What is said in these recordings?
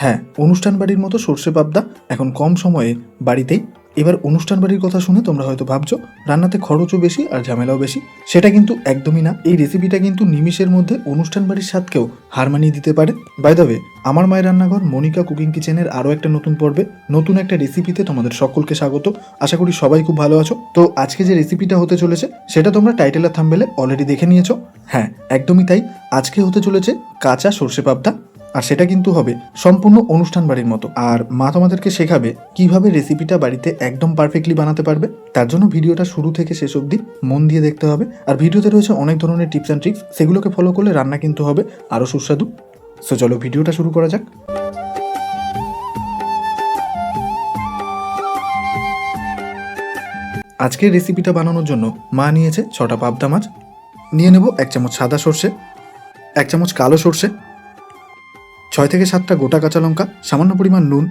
হ্যাঁ অনুষ্ঠান বাড়ির মতো সর্ষে পাবদা এখন কম সময়ে বাড়িতেই এবার অনুষ্ঠান বাড়ির কথা শুনে তোমরা হয়তো ভাবছ, রান্নাতে খরচও বেশি আর ঝামেলাও বেশি। সেটা কিন্তু একদমই না। এই রেসিপিটা কিন্তু নিমিষের মধ্যে অনুষ্ঠান বাড়ির স্বাদকেও হার মানিয়ে দিতে পারে। বাই আমার মায়ের রান্নাঘর মনিকা কুকিং কিচেনের আরও একটা নতুন পর্বে, নতুন একটা রেসিপিতে তোমাদের সকলকে স্বাগত। আশা করি সবাই খুব ভালো আছো। তো আজকে যে রেসিপিটা হতে চলেছে, সেটা তোমরা টাইটেল আর থাম্বেলে অলরেডি দেখে নিয়েছো। হ্যাঁ একদমই তাই। আজকে হতে চলেছে কাঁচা সর্ষে পাবদা আর সেটা কিন্তু হবে সম্পূর্ণ অনুষ্ঠান বাড়ির মতো। আর মা তোমাদেরকে শেখাবে কীভাবে রেসিপিটা বাড়িতে একদম পারফেক্টলি বানাতে পারবে। তার জন্য ভিডিওটা শুরু থেকে শেষ অবধি মন দিয়ে দেখতে হবে। আর ভিডিওতে রয়েছে অনেক ধরনের টিপস অ্যান্ড ট্রিক্স সেগুলোকে ফলো করলে রান্না কিন্তু হবে আরও সুস্বাদু। সো চলো ভিডিওটা শুরু করা যাক। আজকের রেসিপিটা বানানোর জন্য মা নিয়েছে ছটা পাবদা মাছ। নিয়ে নেব এক চামচ সাদা সর্ষে, এক চামচ কালো সর্ষে ছয় থেকে সাতটা গোটা কাঁচা লঙ্কা, সামান্য পরিমাণ নুন,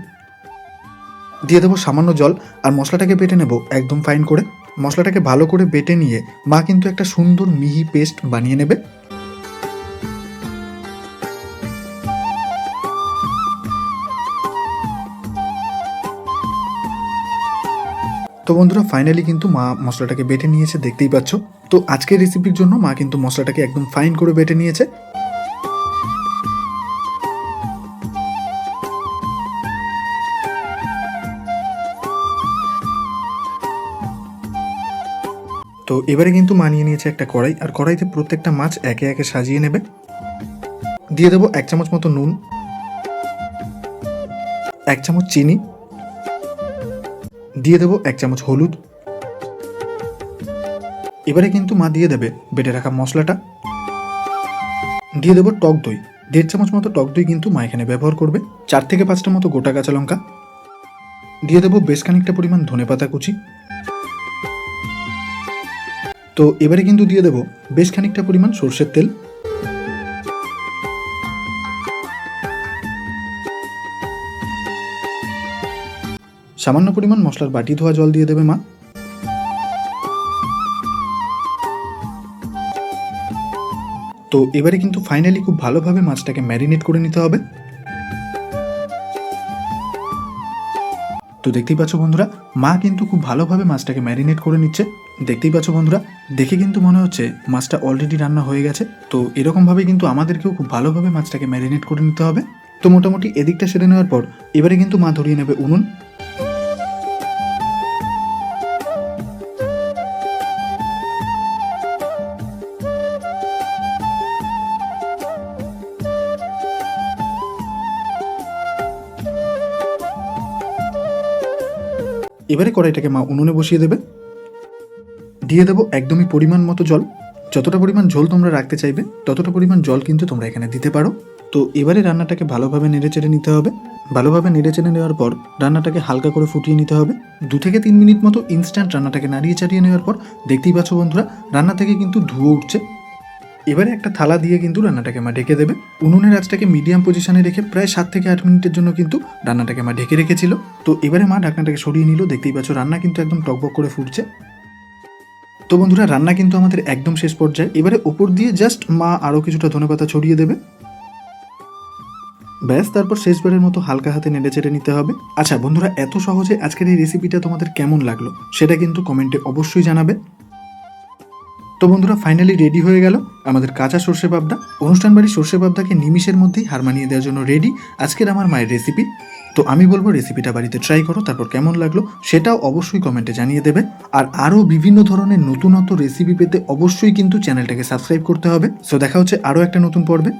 দিয়ে দেবো সামান্য জল, আর মশলাটাকে বেটে নেব একদম ফাইন করে। মশলাটাকে ভালো করে বেটে নিয়ে মা কিন্তু একটা সুন্দর মিহি পেস্ট বানিয়ে নেবে। তো বন্ধুরা ফাইনালি কিন্তু মা মশলাটাকে বেটে নিয়েছে, দেখতেই পাচ্ছ। তো আজকের রেসিপির জন্য মা কিন্তু মশলাটাকে একদম ফাইন করে বেটে নিয়েছে। তো এবারে কিন্তু মানিয়ে নিয়েছে একটা কড়াই, আর কড়াইতে প্রত্যেকটা মাছ একে একে সাজিয়ে নেবে। দিয়ে দেবো এক চামচ মতো নুন, এক চামচ চিনি, দিয়ে দেবো এক চামচ হলুদ। এবারে কিন্তু মা দিয়ে দেবে বেটে রাখা মশলাটা। দিয়ে দেবো টক দই, দেড় চামচ মতো টক দই কিন্তু মা এখানে ব্যবহার করবে, চার থেকে পাঁচটা মতো গোটা কাঁচা লঙ্কা। দিয়ে দেবো বেশ খানিকটা পরিমাণ ধনেপাতা কুচি তো এবারে কিন্তু দিয়ে দেবো বেশ খানিকটা পরিমাণ সর্ষের তেল। সামান্য পরিমাণ মশলার বাটি ধোয়া জল দিয়ে দেবে মা। তো এবারে কিন্তু ফাইনালি খুব ভালোভাবে মাছটাকে ম্যারিনেট করে নিতে হবে। তো দেখতেই পাচ্ছ বন্ধুরা, মা কিন্তু খুব ভালোভাবে মাছটাকে ম্যারিনেট করে নিচ্ছে। দেখতেই পাচ্ছ বন্ধুরা, দেখে কিন্তু মনে হচ্ছে মাছটা অলরেডি রান্না হয়ে গেছে। তো এরকমভাবে কিন্তু আমাদেরকেও খুব ভালোভাবে মাছটাকে ম্যারিনেট করে নিতে হবে। তো মোটামুটি এদিকটা সেরে নেওয়ার পর এবারে কিন্তু মা ধরিয়ে নেবে উনুন। এবারে কড়াইটাকে মা উনুনে বসিয়ে দেবে। দিয়ে দেবো একদমই পরিমাণ মতো জল। যতটা পরিমাণ ঝোল তোমরা রাখতে চাইবে, ততটা পরিমাণ জল কিন্তু তোমরা এখানে দিতে পারো। তো এবারে রান্নাটাকে ভালোভাবে নেড়ে চেড়ে নিতে হবে। ভালোভাবে নেড়ে চেড়ে নেওয়ার পর রান্নাটাকে হালকা করে ফুটিয়ে নিতে হবে। দু থেকে তিন মিনিট মতো ইনস্ট্যান্ট রান্নাটাকে নাড়িয়ে চাড়িয়ে নেওয়ার পর দেখতেই পাচ্ছ বন্ধুরা, রান্না থেকে কিন্তু ধুয়ো উঠছে। এবারে একটা থালা দিয়ে কিন্তু রান্নাটাকে মা ঢেকে দেবে। উনুনের আঁচটাকে মিডিয়াম পজিশনে রেখে প্রায় সাত থেকে আট মিনিটের জন্য কিন্তু রান্নাটাকে মা ঢেকে রেখেছিল। তো এবারে মা ঢাকনাটাকে সরিয়ে নিল, দেখতেই পাচ্ছ রান্না কিন্তু একদম টকবক করে ফুটছে। তো বন্ধুরা, রান্না কিন্তু আমাদের একদম শেষ পর্যায়ে। এবারে ওপর দিয়ে জাস্ট মা আরও কিছুটা ধনেপাতা ছড়িয়ে দেবে। ব্যাস, তারপর শেষবারের মতো হালকা হাতে নেড়ে চেড়ে নিতে হবে। আচ্ছা বন্ধুরা, এত সহজে আজকের এই রেসিপিটা তোমাদের কেমন লাগল? সেটা কিন্তু কমেন্টে অবশ্যই জানাবে। তো বন্ধুরা ফাইনালি রেডি হয়ে গেল আমাদের কাঁচা সর্ষে পাবদা। অনুষ্ঠান বাড়ির সর্ষে পাবদাকে নিমিষের মধ্যেই হার মানিয়ে দেওয়ার জন্য রেডি আজকের আমার মায়ের রেসিপি তো আমি বলব রেসিপিটা বাড়িতে ট্রাই করো, তারপর কেমন লাগল সেটাও অবশ্যই কমেন্টে জানিয়ে দেবে। আর আরও বিভিন্ন ধরনের নতুনত্ব রেসিপি পেতে অবশ্যই কিন্তু চ্যানেলটাকে সাবস্ক্রাইব করতে হবে। সো দেখা হচ্ছে আরও একটা নতুন পর্বে।